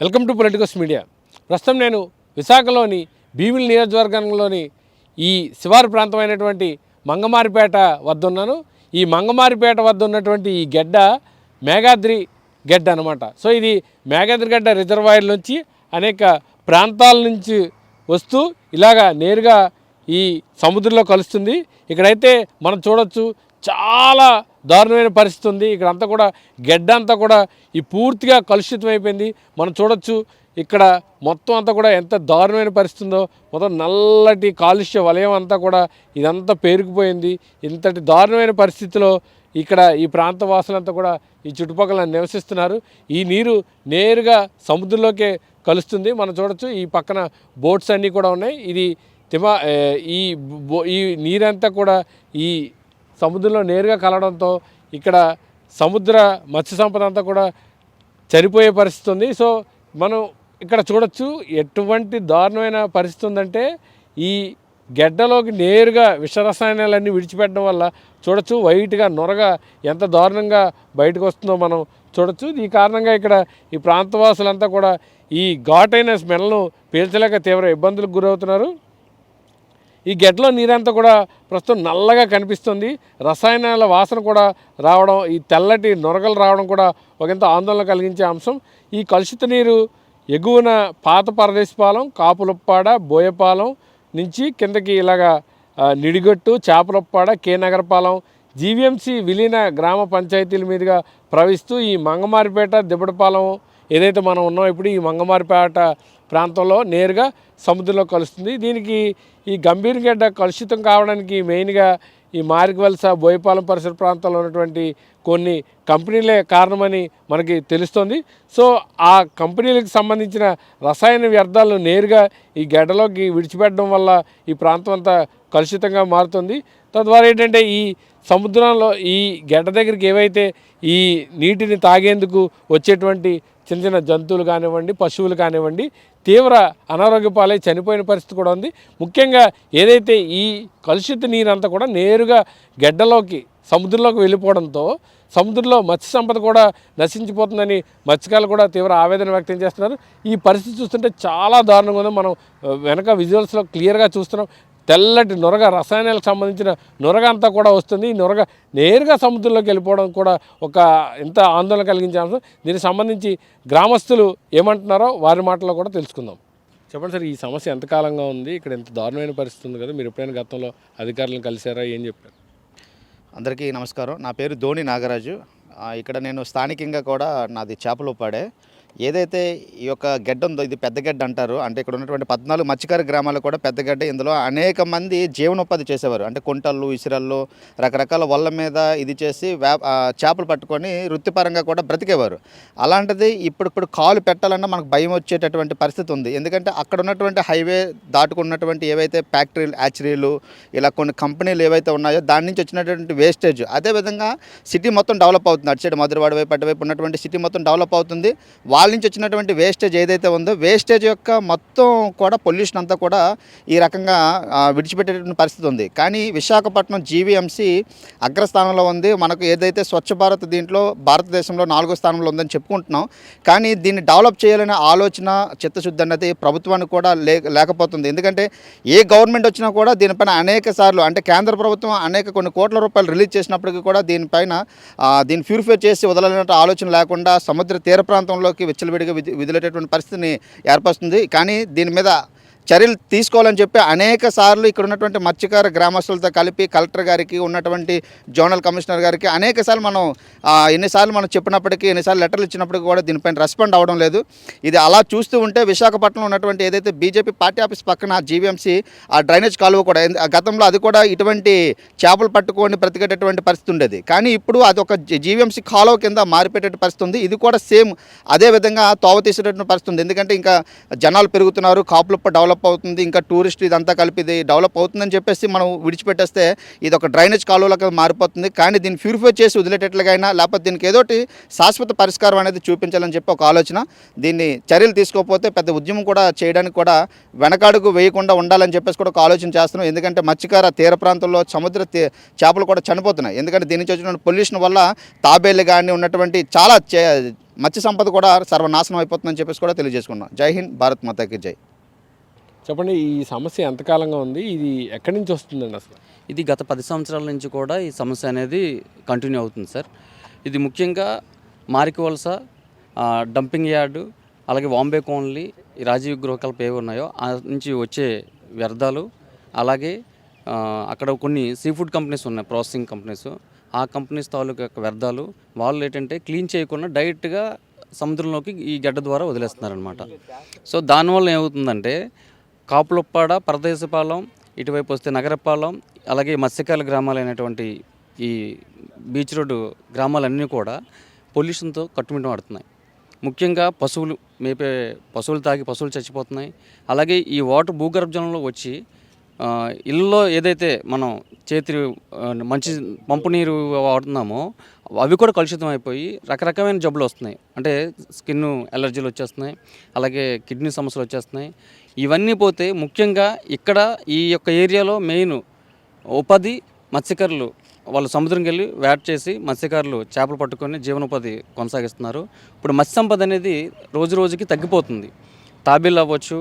Welcome to politicals media. ప్రస్తుతం నేను విశాఖలోని భీమిలి నియోజకవర్గంలోని ఈ శివారు ప్రాంతమైనటువంటి మంగమారిపేట వద్ద ఉన్నాను ఈ మంగమారిపేట వద్ద ఉన్నటువంటి ఈ గెడ్డ మేఘాద్రి గెడ్డ అనమాట సో ఇది మేఘాద్రి గడ్డ రిజర్వాయర్ నుంచి అనేక ప్రాంతాల నుంచి వస్తూ ఇలాగా నేరుగా ఈ సముద్రంలో కలుస్తుంది. ఇక్కడైతే మనం చూడొచ్చు చాలా దారుణమైన పరిస్థితి ఉంది. ఇక్కడ అంతా కూడా గెడ్డ అంతా కూడా ఈ పూర్తిగా కలుషితం అయిపోయింది. మనం చూడొచ్చు ఇక్కడ మొత్తం అంతా కూడా ఎంత దారుణమైన పరిస్థితి ఉందో. మొత్తం నల్లటి కాలుష్య వలయం అంతా కూడా ఇదంతా పేరుకుపోయింది. ఇంతటి దారుణమైన పరిస్థితిలో ఇక్కడ ఈ ప్రాంత వాసులంతా కూడా ఈ చుట్టుపక్కల నివసిస్తున్నారు. ఈ నీరు నేరుగా సముద్రంలోకే కలుస్తుంది. మనం చూడొచ్చు ఈ పక్కన బోట్స్ అన్నీ కూడా ఉన్నాయి. ఇది తిమా ఈ బో- ఈ నీరంతా కూడా ఈ సముద్రంలో నేరుగా కలవడంతో ఇక్కడ సముద్ర మత్స్య సంపద అంతా కూడా చనిపోయే పరిస్థితి ఉంది. సో మనం ఇక్కడ చూడొచ్చు ఎటువంటి దారుణమైన పరిస్థితి ఉందంటే ఈ గెడ్డలోకి నేరుగా విషరసాయనాలన్నీ విడిచిపెట్టడం వల్ల చూడొచ్చు వైట్గా నొరగా ఎంత దారుణంగా బయటకు వస్తుందో మనం చూడొచ్చు. ఈ కారణంగా ఇక్కడ ఈ ప్రాంతవాసులంతా కూడా ఈ ఘాటైన స్మెల్ను పీల్చలేక తీవ్ర ఇబ్బందులకు గురవుతున్నారు. ఈ గడ్డలో నీరంతా కూడా ప్రస్తుతం నల్లగా కనిపిస్తుంది. రసాయనాల వాసన కూడా రావడం ఈ తెల్లటి నొరగలు రావడం కూడా ఒకంత ఆందోళన కలిగించే అంశం. ఈ కలుషిత నీరు ఎగువన పాత పరదేశపాలెం కాపులప్పాడ బోయపాలెం నుంచి కిందకి ఇలాగా నిడిగొట్టు నిడిగట్టు చేపలప్పాడ కే నగరపాలెం జీవీఎంసీ విలీన గ్రామ పంచాయతీల మీదుగా ప్రవహిస్తూ ఈ మంగమారిపేట దిబ్బడపాలెం ఏదైతే మనం ఉన్నాం ఇప్పుడు ఈ మంగమారిపేట ప్రాంతంలో నేరుగా సముద్రంలో కలుస్తుంది. దీనికి ఈ గంభీరగడ్డ కలుషితం కావడానికి మెయిన్గా ఈ మారికవలస బోయపాలెం పరిసర ప్రాంతాల్లో ఉన్నటువంటి కొన్ని కంపెనీలే కారణమని మనకి తెలుస్తుంది. సో ఆ కంపెనీలకు సంబంధించిన రసాయన వ్యర్థాలను నేరుగా ఈ గడ్డలోకి విడిచిపెట్టడం వల్ల ఈ ప్రాంతం అంతా కలుషితంగా మారుతుంది. తద్వారా ఏంటంటే ఈ సముద్రంలో ఈ గడ్డ దగ్గరికి ఏవైతే ఈ నీటిని తాగేందుకు వచ్చేటువంటి చిన్న చిన్న జంతువులు కానివ్వండి పశువులు కానివ్వండి తీవ్ర అనారోగ్య పాలై చనిపోయిన పరిస్థితి కూడా ఉంది. ముఖ్యంగా ఏదైతే ఈ కలుషిత నీరంతా కూడా నేరుగా గడ్డలోకి సముద్రంలోకి వెళ్ళిపోవడంతో సముద్రంలో మత్స్య సంపద కూడా నశించిపోతుందని మత్స్యకారులు కూడా తీవ్ర ఆవేదన వ్యక్తం చేస్తున్నారు. ఈ పరిస్థితి చూస్తుంటే చాలా దారుణంగా ఉంది. మనం వెనక విజువల్స్లో క్లియర్గా చూస్తున్నాం. తెల్లటి నొరగ రసాయనాలకు సంబంధించిన నొరగ అంతా కూడా వస్తుంది. ఈ నొరగ నేరుగా సముద్రంలోకి వెళ్ళిపోవడం కూడా ఒక ఎంత ఆందోళన కలిగించే అంశం. దీనికి సంబంధించి గ్రామస్తులు ఏమంటున్నారో వారి మాటల్లో కూడా తెలుసుకుందాం. చెప్పండి సార్ ఈ సమస్య ఎంతకాలంగా ఉంది? ఇక్కడ ఎంత దారుణమైన పరిస్థితి ఉంది కదా మీరు ఎప్పుడైనా గతంలో అధికారులను కలిశారా? ఏం చెప్పారు? అందరికీ నమస్కారం. నా పేరు ధోని నాగరాజు. ఇక్కడ నేను స్థానికంగా కూడా నాది చేపలు పాడే ఏదైతే ఈ యొక్క గడ్డ ఉందో ఇది పెద్ద గడ్డ అంటారు అంటే ఇక్కడ ఉన్నటువంటి పద్నాలుగు మత్స్యకార గ్రామాలు కూడా పెద్ద గడ్డ. ఇందులో అనేక మంది జీవనోపాధి చేసేవారు. అంటే కుంటళ్ళు ఇసురళ్ళు రకరకాల వల్ల మీద ఇది చేసి చేపలు పట్టుకొని వృత్తిపరంగా కూడా బ్రతికేవారు. అలాంటిది ఇప్పుడు ఇప్పుడు కాలు పెట్టాలన్నా మనకు భయం వచ్చేటటువంటి పరిస్థితి ఉంది. ఎందుకంటే అక్కడ ఉన్నటువంటి హైవే దాటుకున్నటువంటి ఏవైతే ఫ్యాక్టరీలు యాచరీలు ఇలా కొన్ని కంపెనీలు ఏవైతే ఉన్నాయో దాని నుంచి వచ్చినటువంటి వేస్టేజ్. అదేవిధంగా సిటీ మొత్తం డెవలప్ అవుతుంది. అటు సైడ్ మధురవాడ వైపు అటువైపు ఉన్నటువంటి సిటీ మొత్తం డెవలప్ అవుతుంది. వాళ్ళ నుంచి వచ్చినటువంటి వేస్టేజ్ ఏదైతే ఉందో వేస్టేజ్ యొక్క మొత్తం కూడా పొల్యూషన్ అంతా కూడా ఈ రకంగా విడిచిపెట్టేటువంటి పరిస్థితి ఉంది. కానీ విశాఖపట్నం జీవీఎంసీ అగ్రస్థానంలో ఉంది. మనకు ఏదైతే స్వచ్ఛ భారత్ దీంట్లో భారతదేశంలో నాలుగో స్థానంలో ఉందని చెప్పుకుంటున్నాం. కానీ దీన్ని డెవలప్ చేయాలనే ఆలోచన చిత్తశుద్ధి అన్నది ప్రభుత్వానికి కూడా లే లేకపోతుంది. ఎందుకంటే ఏ గవర్నమెంట్ వచ్చినా కూడా దీనిపైన అనేక సార్లు అంటే కేంద్ర ప్రభుత్వం అనేక కొన్ని కోట్ల రూపాయలు రిలీజ్ చేసినప్పటికీ కూడా దీనిపైన దీన్ని ప్యూరిఫై చేసి వదలనే ఆలోచన లేకుండా సముద్ర తీర ప్రాంతంలోకి విచ్చలవిడిగా విధులేటటువంటి పరిస్థితిని ఏర్పరుస్తుంది. కానీ దీని మీద చర్యలు తీసుకోవాలని చెప్పి అనేక సార్లు ఇక్కడ ఉన్నటువంటి మత్స్యకార గ్రామస్తులతో కలిపి కలెక్టర్ గారికి ఉన్నటువంటి జోనల్ కమిషనర్ గారికి అనేక సార్లు మనం ఎన్నిసార్లు మనం చెప్పినప్పటికీ ఎన్నిసార్లు లెటర్లు ఇచ్చినప్పటికీ కూడా దీనిపైన రెస్పాండ్ అవ్వడం లేదు. ఇది అలా చూస్తూ ఉంటే విశాఖపట్నంలో ఉన్నటువంటి ఏదైతే బీజేపీ పార్టీ ఆఫీస్ పక్కన జీవీఎంసీ ఆ డ్రైనేజ్ కాలువ కూడా గతంలో అది కూడా ఇటువంటి చేపలు పట్టుకొని బ్రతికేటటువంటి పరిస్థితి ఉండేది. కానీ ఇప్పుడు అది ఒక జీవీఎంసీ కాలువ కింద మారిపోయేట పరిస్థితి ఉంది. ఇది కూడా సేమ్ అదే విధంగా తోవ తీసేటటువంటి పరిస్థితి ఉంది. ఎందుకంటే ఇంకా జనాలు పెరుగుతున్నారు కాపులప్ప డెవలప్ డెవలప్ అవుతుంది ఇంకా టూరిస్ట్ ఇదంతా కలిపి ఇది డెవలప్ అవుతుందని చెప్పేసి మనం విడిచిపెట్టేస్తే ఇది ఒక డ్రైనేజ్ కాలువలకు మారిపోతుంది. కానీ దీన్ని ప్యూరిఫై చేసి వదిలేటట్లుగైనా లేకపోతే దీనికి ఏదోటి శాశ్వత పరిష్కారం అనేది చూపించాలని చెప్పి ఒక ఆలోచన. దీన్ని చర్యలు తీసుకోకపోతే పెద్ద ఉద్యమం కూడా చేయడానికి కూడా వెనకాడుకు వేయకుండా ఉండాలని చెప్పేసి కూడా ఒక ఆలోచన చేస్తున్నాం. ఎందుకంటే మత్స్యకార తీర ప్రాంతంలో సముద్ర చేపలు కూడా చనిపోతున్నాయి. ఎందుకంటే దీని నుంచి వచ్చిన పొల్యూషన్ వల్ల తాబేళ్ళు కానీ ఉన్నటువంటి చాలా చే- మత్స్య సంపద కూడా సర్వనాశనం అయిపోతుందని చెప్పేసి కూడా తెలియజేసుకున్నాం. జై హింద్ భారత్ మాతాకి జై. చెప్పండి ఈ సమస్య ఎంతకాలంగా ఉంది? ఇది ఎక్కడి నుంచి వస్తుందండి అసలు? ఇది గత పది సంవత్సరాల నుంచి కూడా ఈ సమస్య అనేది కంటిన్యూ అవుతుంది సార్. ఇది ముఖ్యంగా మారికి వలస డంపింగ్ యార్డు అలాగే వాంబే కోన్లీ ఈ రాజీవ్ గృహకల్ప ఏవి ఉన్నాయో ఆ నుంచి వచ్చే వ్యర్థాలు అలాగే అక్కడ కొన్ని సీ ఫుడ్ కంపెనీస్ ఉన్నాయి ప్రాసెసింగ్ కంపెనీస్. ఆ కంపెనీస్ తాలూకు యొక్క వ్యర్థాలు వాళ్ళు ఏంటంటే క్లీన్ చేయకుండా డైరెక్ట్గా సముద్రంలోకి ఈ గడ్డ ద్వారా వదిలేస్తున్నారనమాట సో దానివల్ల ఏమవుతుందంటే కాపులుప్పాడ పరదేశపాలెం ఇటువైపు వస్తే నగరపాలెం అలాగే మత్స్యకాల గ్రామాలైనటువంటి ఈ బీచ్ రోడ్డు గ్రామాలన్నీ కూడా పొల్యూషన్తో కట్టుమిట్టమాడుతున్నాయి ముఖ్యంగా పశువులు మేపే పశువులు తాగి పశువులు చచ్చిపోతున్నాయి. అలాగే ఈ వాటర్ భూగర్భ జలంలో వచ్చి ఆ, ఇళ్ళలో ఏదైతే మనం చేతి మంచి పంపు నీరు వాడుతున్నామో అవి కూడా కలుషితం అయిపోయి రకరకమైన జబ్బులు వస్తున్నాయి. అంటే స్కిన్ ఎలర్జీలు వచ్చేస్తున్నాయి అలాగే కిడ్నీ సమస్యలు వచ్చేస్తున్నాయి. ఇవన్నీ పోతే ముఖ్యంగా ఇక్కడ ఈ యొక్క ఏరియాలో మెయిన్ ఉపాధి మత్స్యకారులు వాళ్ళు సముద్రంకి వెళ్ళి వేట చేసి మత్స్యకారులు చేపలు పట్టుకొని జీవనోపాధి కొనసాగిస్తున్నారు. ఇప్పుడు మత్స్య సంపద అనేది రోజు రోజుకి తగ్గిపోతుంది. తాబేలు అవ్వచ్చు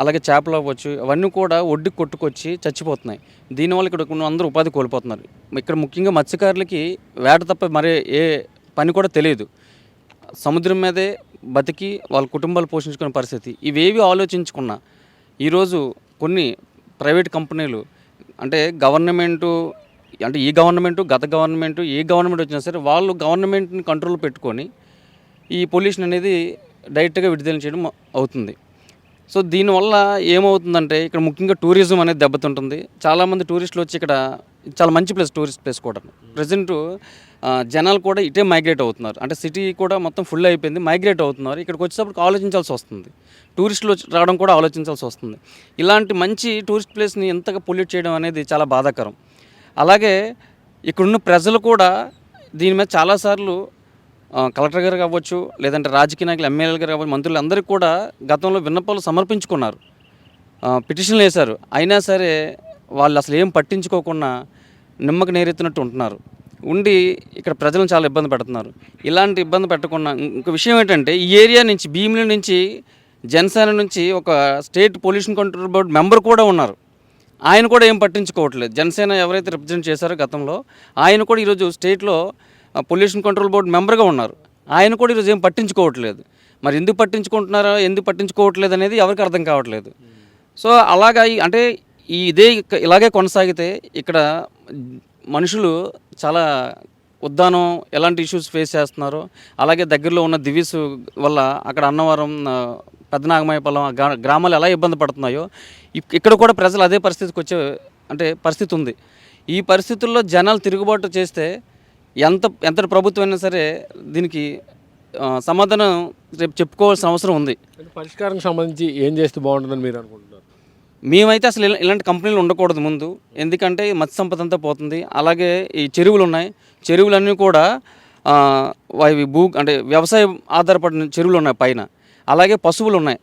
అలాగే చేపలు అవ్వచ్చు. అవన్నీ కూడా ఒడ్డుకు కొట్టుకొచ్చి చచ్చిపోతున్నాయి. దీనివల్ల ఇక్కడ అందరూ ఉపాధి కోల్పోతున్నారు. ఇక్కడ ముఖ్యంగా మత్స్యకారులకి వేట తప్ప మరే ఏ పని కూడా తెలియదు. సముద్రం మీదే బతికి వాళ్ళ కుటుంబాలు పోషించుకునే పరిస్థితి. ఇవేవి ఆలోచించుకున్నా ఈరోజు కొన్ని ప్రైవేట్ కంపెనీలు అంటే గవర్నమెంటు అంటే ఈ గవర్నమెంటు గత గవర్నమెంటు ఏ గవర్నమెంట్ వచ్చినా సరే వాళ్ళు గవర్నమెంట్ని కంట్రోల్ పెట్టుకొని ఈ పొల్యూషన్ అనేది డైరెక్ట్గా విడుదల చేయడం అవుతుంది. సో దీనివల్ల ఏమవుతుందంటే ఇక్కడ ముఖ్యంగా టూరిజం అనేది దెబ్బతింటుంది. చాలామంది టూరిస్టులు వచ్చి ఇక్కడ చాలా మంచి ప్లేస్ టూరిస్ట్ ప్లేస్ కూడా. ప్రజెంట్ జనాలు కూడా ఇటే మైగ్రేట్ అవుతున్నారు. అంటే సిటీ కూడా మొత్తం ఫుల్ అయిపోయింది మైగ్రేట్ అవుతున్నారు. ఇక్కడికి వచ్చేటప్పుడు ఆలోచించాల్సి వస్తుంది. టూరిస్టులు రావడం కూడా ఆలోచించాల్సి వస్తుంది. ఇలాంటి మంచి టూరిస్ట్ ప్లేస్ని ఎంతగా పొల్యూట్ చేయడం అనేది చాలా బాధాకరం. అలాగే ఇక్కడున్న ప్రజలు కూడా దీని మీద చాలాసార్లు కలెక్టర్ గారు కావచ్చు లేదంటే రాజకీయ నాయకులు ఎమ్మెల్యేలు గారు కావచ్చు మంత్రులు అందరికీ కూడా గతంలో విన్నపాలు సమర్పించుకున్నారు. పిటిషన్లు వేశారు. అయినా సరే వాళ్ళు అసలు ఏం పట్టించుకోకుండా నిమ్మకు నేరెత్తినట్టు ఉంటున్నారు. ఉండి ఇక్కడ ప్రజలను చాలా ఇబ్బంది పెడుతున్నారు. ఇలాంటి ఇబ్బంది పెట్టకుండా ఇంక విషయం ఏంటంటే ఈ ఏరియా నుంచి భీమిలి నుంచి జనసేన నుంచి ఒక state pollution control board member కూడా ఉన్నారు. ఆయన కూడా ఏం పట్టించుకోవట్లేదు. జనసేన ఎవరైతే రిప్రజెంట్ చేశారో గతంలో ఆయన కూడా ఈరోజు స్టేట్లో పొల్యూషన్ కంట్రోల్ బోర్డు మెంబర్గా ఉన్నారు. ఆయన కూడా ఈరోజు ఏం పట్టించుకోవట్లేదు. మరి ఎందుకు పట్టించుకుంటున్నారో ఎందుకు పట్టించుకోవట్లేదు అనేది ఎవరికి అర్థం కావట్లేదు. సో అలాగా అంటే ఈ ఇదే ఇలాగే కొనసాగితే ఇక్కడ మనుషులు చాలా ఉద్దానం ఎలాంటి ఇష్యూస్ ఫేస్ చేస్తున్నారో అలాగే దగ్గరలో ఉన్న దివీస్ వల్ల అక్కడ అన్నవరం ఆ, గ్రామాలు ఎలా ఇబ్బంది పడుతున్నాయో ఇక్కడ కూడా ప్రజలు అదే పరిస్థితికి వచ్చే అంటే పరిస్థితి ఉంది. ఈ పరిస్థితుల్లో జనాలు తిరుగుబాటు చేస్తే ఎంత ఎంతటి ప్రభుత్వం అయినా సరే దీనికి సమాధానం రేపు చెప్పుకోవాల్సిన అవసరం ఉంది. పరిష్కారం సంబంధించి ఏం చేస్తే బాగుంటుందని మీరు అనుకుంటున్నారు? మేమైతే అసలు ఇలా- ఇలాంటి కంపెనీలు ఉండకూడదు ముందు. ఎందుకంటే ఈ మత్స్య సంపద అంతా పోతుంది. అలాగే ఈ చెరువులు ఉన్నాయి. చెరువులన్నీ కూడా అవి భూ అంటే వ్యవసాయం ఆధారపడిన చెరువులు ఉన్నాయి పైన. అలాగే పశువులు ఉన్నాయి.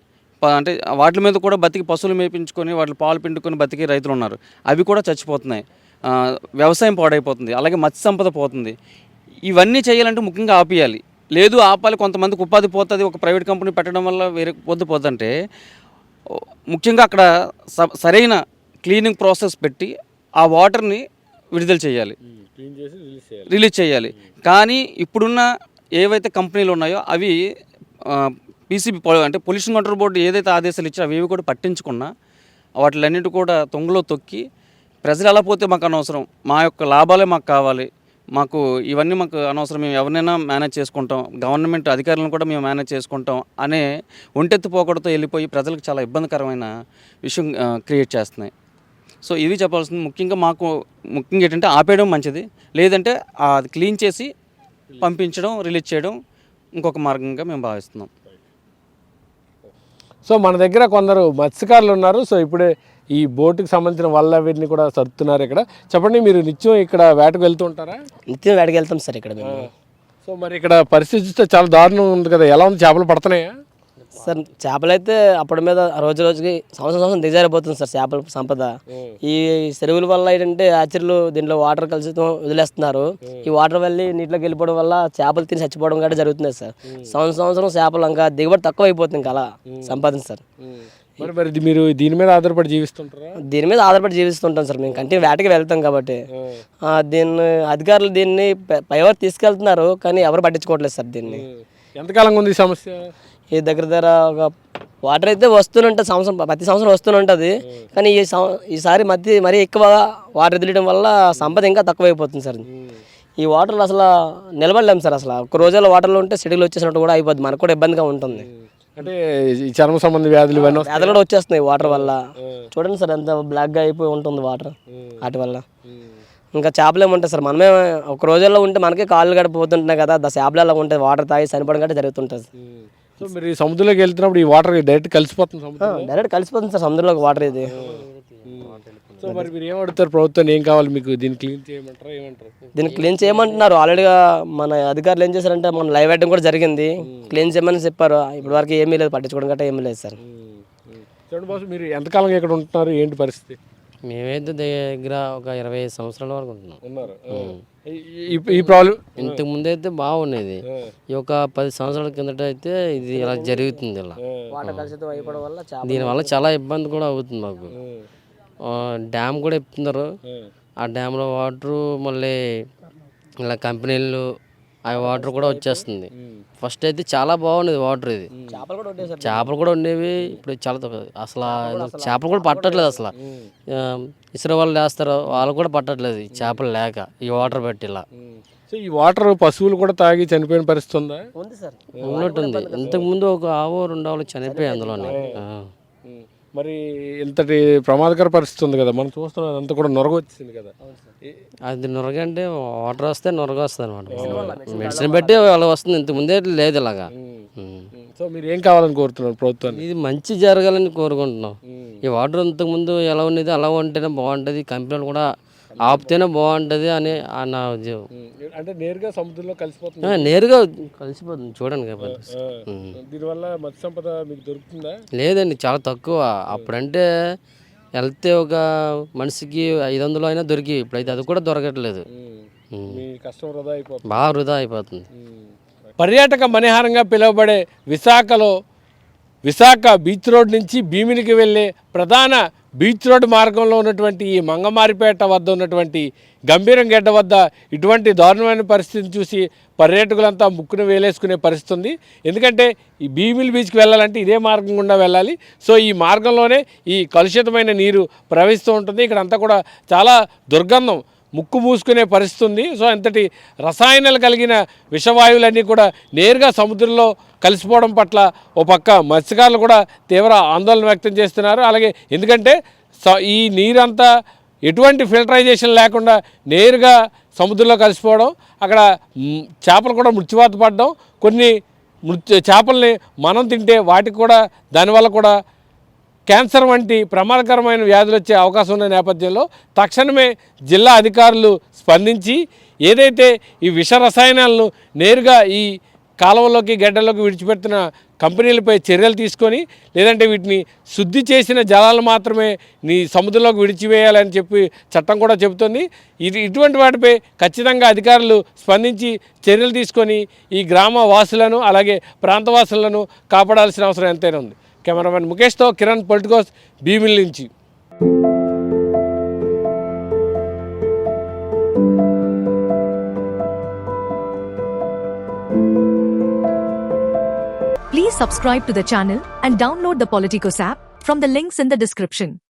అంటే వాటి మీద కూడా బతికి పశువులు మేపించుకొని వాటి పాలు పిండుకొని బతికి రైతులు ఉన్నారు. అవి కూడా చచ్చిపోతున్నాయి. వ్యవసాయం పాడైపోతుంది అలాగే మత్స్య సంపద పోతుంది. ఇవన్నీ చేయాలంటే ముఖ్యంగా ఆపేయాలి. లేదు ఆపాలి కొంతమందికి ఉపాధి పోతుంది ఒక ప్రైవేట్ కంపెనీ పెట్టడం వల్ల వేరే పొద్దు పోతుంటే ముఖ్యంగా అక్కడ సరైన క్లీనింగ్ ప్రాసెస్ పెట్టి ఆ వాటర్ని విడుదల చేయాలి. రిలీజ్ చేయాలి. కానీ ఇప్పుడున్న ఏవైతే కంపెనీలు ఉన్నాయో అవి పీసీబీ అంటే పొల్యూషన్ కంట్రోల్ బోర్డు ఏదైతే ఆదేశాలు ఇచ్చారో అవి కూడా పట్టించుకున్నా వాటిలన్నిటి కూడా తొంగలో తొక్కి ప్రజలు ఎలా పోతే మాకు అనవసరం? మా యొక్క లాభాలే మాకు కావాలి. మాకు ఇవన్నీ మాకు అనవసరం. మేము ఎవరినైనా మేనేజ్ చేసుకుంటాం. గవర్నమెంట్ అధికారులను కూడా మేము మేనేజ్ చేసుకుంటాం అనే ఒంటెత్తు వెళ్ళిపోయి ప్రజలకు చాలా ఇబ్బందికరమైన విషయం క్రియేట్ చేస్తున్నాయి. సో ఇవి చెప్పాల్సింది. ముఖ్యంగా మాకు ముఖ్యంగా ఏంటంటే ఆపేయడం మంచిది. లేదంటే అది క్లీన్ చేసి పంపించడం రిలీజ్ చేయడం ఇంకొక మార్గంగా మేము భావిస్తున్నాం. సో మన దగ్గర కొందరు మత్స్యకారులు ఉన్నారు. సో ఇప్పుడే ఈ బోటుకి సంబంధించిన వల్ల వీటిని కూడా సర్దుతున్నారు ఇక్కడ. చెప్పండి మీరు నిత్యం ఇక్కడ వేటకు వెళ్తూ ఉంటారా? నిత్యం వేడికి వెళ్తాం సార్ ఇక్కడ మేము. సో మరి ఇక్కడ పరిస్థితి చూస్తే చాలా దారుణం ఉంది కదా. ఎలా ఉంది? చేపలు పడుతున్నాయా? సార్ చేపలు అయితే అప్పటి మీద రోజు రోజుకి సంవత్సరం సంవత్సరం దిగజారిపోతుంది సార్ చేపల సంపద. ఈ చెరువుల వల్ల ఏంటంటే ఆచర్లు దీంట్లో వాటర్ కలిసి వదిలేస్తున్నారు. ఈ వాటర్ వెళ్ళి నీటిలోకి వెళ్ళిపోవడం వల్ల చేపలు తిని చచ్చిపోవడం కూడా జరుగుతుంది సార్. సంవత్సరం సంవత్సరం చేపలు ఇంకా దిగుబడి తక్కువ అయిపోతుంది ఇంకా అలా సంపాదన సార్. మరి మరి మీరు దీని మీద ఆధారపడి జీవిస్తుంటారా? దీని మీద ఆధారపడి జీవిస్తుంటాం సార్ మేము. కంటిన్యూ వేటకి వెళ్తాం కాబట్టి. దీన్ని అధికారులు దీన్ని పై- పైవరకు తీసుకెళ్తున్నారు కానీ ఎవరు పట్టించుకోవట్లేదు సార్ దీన్ని. ఎంతకాలంగా ఉంది సమస్య? ఈ దగ్గర దగ్గర ఒక వాటర్ అయితే వస్తూనే ఉంటుంది సంవత్సరం ప్రతి సంవత్సరం వస్తూనే ఉంటుంది కానీ ఈ సం- ఈసారి మధ్య మరీ ఎక్కువ వాటర్ వదిలేయడం వల్ల సంపద ఇంకా తక్కువైపోతుంది సార్. ఈ వాటర్లో అసలు నిలబడలేము సార్ అసలు. ఒక రోజుల్లో వాటర్లో ఉంటే సిటీలు వచ్చేసినట్టు కూడా అయిపోద్ది. మనకు కూడా ఇబ్బందిగా ఉంటుంది. అంటే ఈ చర్మ సంబంధ వ్యాధులు ఇవన్నీ. వ్యాధులు కూడా వచ్చేస్తున్నాయి వాటర్ వల్ల. చూడండి సార్ ఎంత బ్లాక్గా అయిపోయి ఉంటుంది వాటర్ వాటి వల్ల. ఇంకా చేపలు ఏముంటాయి సార్. మనమే ఒక రోజుల్లో ఉంటే మనకే కాళ్ళు గడిపోతుంటున్నాయి కదా. దా చేపలలో ఉంటే వాటర్ తాగి చనిపోవడం గట్రా జరుగుతుంటుంది. సో మీరు ఈ సముద్రంలోకి వెళ్తున్నప్పుడు ఈ వాటర్ డైరెక్ట్ కలిసిపోతుంది సముద్రం డైరెక్ట్ కలిసిపోతుంది సార్ సముద్రంలోకి వాటర్ ఇది. సో మరి మీరు ఏం అడుగుతారు ప్రభుత్వం ఏం కావాలి మీకు? దీన్ని క్లీన్ చేయమంటారా ఏమంటారు? దీన్ని క్లీన్ చేయమంటున్నారు. ఆల్రెడీగా మన అధికారులు ఏం చేశారంటే మన లైవ్ వేయడం కూడా జరిగింది. క్లీన్ చేయమని చెప్పారు. ఇప్పటి వరకు ఏమీ లేదు పట్టించుకోవడం గట్రా ఏమీ లేదు సార్. చూడండి బాసు మీరు ఎంతకాలంగా ఇక్కడ ఉంటున్నారు? ఏంటి పరిస్థితి? మేమైతే దగ్గర ఒక ఇరవై ఐదు సంవత్సరాల వరకు ఉంటున్నాం. ఉన్నారు. ఈ- ఈ ప్రాబ్లం ఇంతకు ముందు అయితే బాగుండేది ఈ ఒక పది సంవత్సరాల కిందట అయితే ఇది ఇలా జరుగుతుంది ఇలా. వాటర్ కలుషితం అయిపోవడం వల్ల చేప దీనివల్ల చాలా ఇబ్బంది కూడా అవుతుంది మాకు. ఆ, డ్యామ్ కూడా ఎప్పుతున్నారు ఆ డ్యామ్లో వాటరు మళ్ళీ ఇలా కంపెనీలు ఆ వాటర్ కూడా వచ్చేస్తుంది. ఫస్ట్ అయితే చాలా బాగుండేది వాటర్ ఇది. చేపలు కూడా ఉండేవి ఇప్పుడు చాలా. అసలు చేపలు కూడా పట్టట్లేదు అసలు. ఇసురు వాళ్ళు వేస్తారు వాళ్ళు కూడా పట్టట్లేదు ఈ చేపలు లేక ఈ వాటర్ పెట్టి ఇలా సో ఈ వాటర్ పశువులు కూడా తాగి చనిపోయిన పరిస్థితి ఉందా? ఉంది సార్. ఉన్నట్టుంది. ఇంతకు ముందు ఒక ఆవు రెండు ఆవులు చనిపోయాయి అందులోనే. మరి ఇంతటి ప్రమాదకర పరిస్థితి ఉంది కదా. మనం చూస్తున్నాం అదంతా కూడా నొరగ వచ్చింది కదా అది నొరగ అంటే వాటర్ వస్తే నొరగ వస్తుంది అనమాట మెడిసిన్ బట్టి అలా వస్తుంది. ఇంతకు ముందే లేదు ఇలాగా. సో మీరు ఏం కావాలని కోరుతున్నారు ప్రభుత్వాన్ని? ఇది మంచి జరగాలని కోరుకుంటున్నాం. ఈ వాటర్ ఇంతకు ముందు ఎలా ఉండేది అలా ఉంటేనే బాగుంటుంది. కంపెనీలు కూడా ఆపితేనే బాగుంటుంది అని ఆ నా ఉద్యోగం. అంటే నేరుగా సముద్రంలో కలిసిపోతుంది. నేరుగా కలిసిపోతుంది చూడండి ఉమ్. దీనివల్ల మత్స్య సంపద మీకు దొరుకుతుందా? లేదండి చాలా తక్కువ. అప్పుడంటే వెళ్తే ఒక మనిషికి ఐదు వందలు అయినా దొరికి ఇప్పుడైతే అది కూడా దొరకట్లేదు. ఉమ్. మీ కష్టం వృధా అయిపోతుంది. బాగా వృధా అయిపోతుంది. పర్యాటక మణిహారంగా పిలువబడే విశాఖలో విశాఖ బీచ్ రోడ్ నుంచి భీమినికి వెళ్ళే ప్రధాన బీచ్ రోడ్ మార్గంలో ఉన్నటువంటి ఈ మంగమారిపేట వద్ద ఉన్నటువంటి గంభీరం గడ్డ వద్ద ఇటువంటి దారుణమైన పరిస్థితిని చూసి పర్యాటకులంతా ముక్కును వేలేసుకునే పరిస్థితి ఉంది. ఎందుకంటే ఈ భీమిల్ బీచ్కి వెళ్ళాలంటే ఇదే మార్గం గుండా వెళ్ళాలి. సో ఈ మార్గంలోనే ఈ కలుషితమైన నీరు ప్రవహిస్తూ ఉంటుంది. ఇక్కడ అంతా కూడా చాలా దుర్గంధం. ముక్కు మూసుకునే పరిస్థితి ఉంది. సో ఇంతటి రసాయనాలు కలిగిన విషవాయువులన్నీ కూడా నేరుగా సముద్రంలో కలిసిపోవడం పట్ల ఓ పక్క మత్స్యకారులు కూడా తీవ్ర ఆందోళన వ్యక్తం చేస్తున్నారు. అలాగే ఎందుకంటే స- ఈ నీరంతా ఎటువంటి ఫిల్టరైజేషన్ లేకుండా నేరుగా సముద్రంలో కలిసిపోవడం అక్కడ చేపలు కూడా మృత్యువాత పడడం కొన్ని మృత్యు చేపల్ని మనం తింటే వాటికి కూడా దానివల్ల కూడా క్యాన్సర్ వంటి ప్రమాదకరమైన వ్యాధులు వచ్చే అవకాశం ఉన్న నేపథ్యంలో తక్షణమే జిల్లా అధికారులు స్పందించి ఏదైతే ఈ విష రసాయనాలను నేరుగా ఈ కాలువలోకి గడ్డలోకి విడిచిపెడుతున్న కంపెనీలపై చర్యలు తీసుకొని లేదంటే వీటిని శుద్ధి చేసిన జలాలు మాత్రమే నీ సముద్రంలోకి విడిచివేయాలని చెప్పి చట్టం కూడా చెబుతుంది. ఇది ఇటువంటి వాటిపై ఖచ్చితంగా అధికారులు స్పందించి చర్యలు తీసుకొని ఈ గ్రామ వాసులను అలాగే ప్రాంతవాసులను కాపాడాల్సిన అవసరం ఎంతైనా ఉంది. కెమెరామెన్ ముఖేష్తో కిరణ్ పొలిటికోస్ భీమిల్ నుంచి Please subscribe to the channel and download the Politicos app from the links in the description.